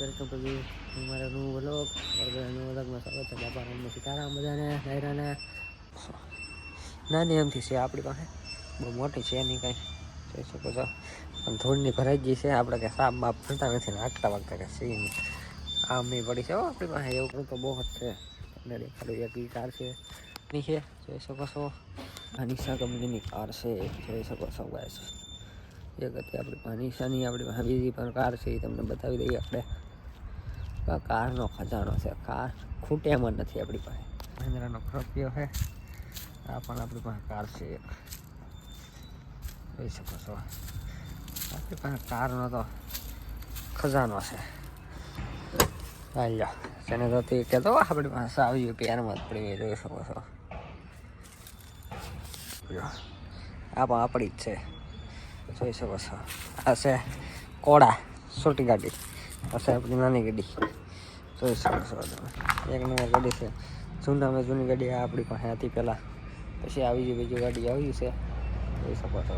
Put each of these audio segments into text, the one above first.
Welcome to the મારા નવું vlog મારા નવું વ્લોગમાં સ્વાગત છે. બાપા રામનું સીતારામ બધાને, નાયરાને. નાની એમથી છે આપણી પાસે. બહુ મોટી છે નહીં કાંઈ. જોઈ શકો છો. પણ ધૂળની ભરાઈ ગઈ છે. આપણે કે સાપ બાપ ભરતા નથી ને આગતા વાગતા કે સી નહીં આમ નહીં પડી છે આપણી પાસે. એવું તો બહુ જ છે. તમને દેખાડું એક કાર છે. ની છે. જોઈ શકો છો. આ નિશા કંપનીની કાર છે. જોઈ શકો છો ગાય એક હતી આપણી પાસે. નિશાની આપણી પાસે. બીજી પણ કાર છે. એ તમને બતાવી દઈએ આપણે. કારનો ખજાનો છે. કાર ખૂટે નથી આપણી પાસે. મહિન્દ્રાનો ખરપિયો છે. આ પણ આપણી પાસે કાર છે એક. જોઈ શકો છો. આપણી પાસે કારનો તો ખજાનો છે. હાલ્યો તેને તો તે કહેતો આપણી પાસે આવી પેરમાં જ પડી જોઈ શકો છો. આ પણ આપણી જ છે. જોઈ શકો છો. આ છે કોડા, સોટી ગાડી. છે આપણી નાની ગાડી. જોઈ શકો તમે એક નંબર ગાડી છે. જૂનામાં જૂની ગાડી આપણી પાસે હતી પહેલાં. પછી આવી ગઈ, બીજી ગાડી આવી છે. જોઈ શકો છો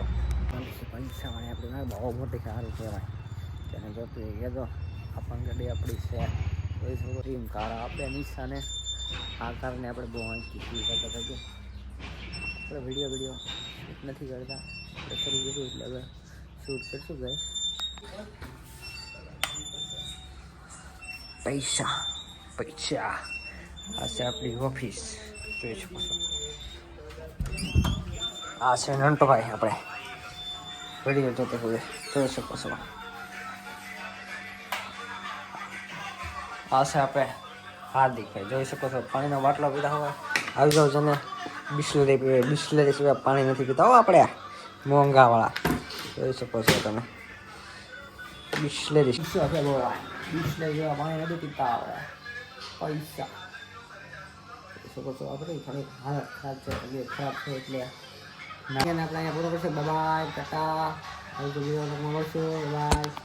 પૈસા આપણી બહુ મોટી સારું કહેવાય. તેને જોતી કહેતો આ પણ ગાડી આપણી છે. જોઈ શકો એમ કાર આપણે નિશાને આ કારને આપણે બહુ વાંચી કરતા થઈએ આપણે વીડિયો વીડિયો નથી કરતા. આપણે શરૂ કર્યું એટલે હવે શૂટ કરશું ભાઈ. પૈસા પૈસા. આ છે આપણી ઓફિસ. જોઈ શકો છો. આ છે નંટોભાઈ આપણે. વીડિયો જોતો હોય, જોઈ શકો છો. આ છે આપણે હાર્દિકભાઈ જોઈ શકો છો, પાણીનો બાટલો પીધા હોય. આવી જાઓ છે ને બિસ્લરી પીવે, બિસ્લરી સિવાય પાણી નથી પીતા હો આપણે. મોંઘાવાળા. જોઈ શકો છો તમે. બિસ્લરી. શું આપણે બોલા બિસ્લરી જેવા પાણી નથી પીતા આપણે પૈસા શકો છો આપણે થોડીક હાલત છે એટલે નાખીને આપણે અહીંયા પૂરો કરશે બાય ટાટા હવે તો મળશું બાય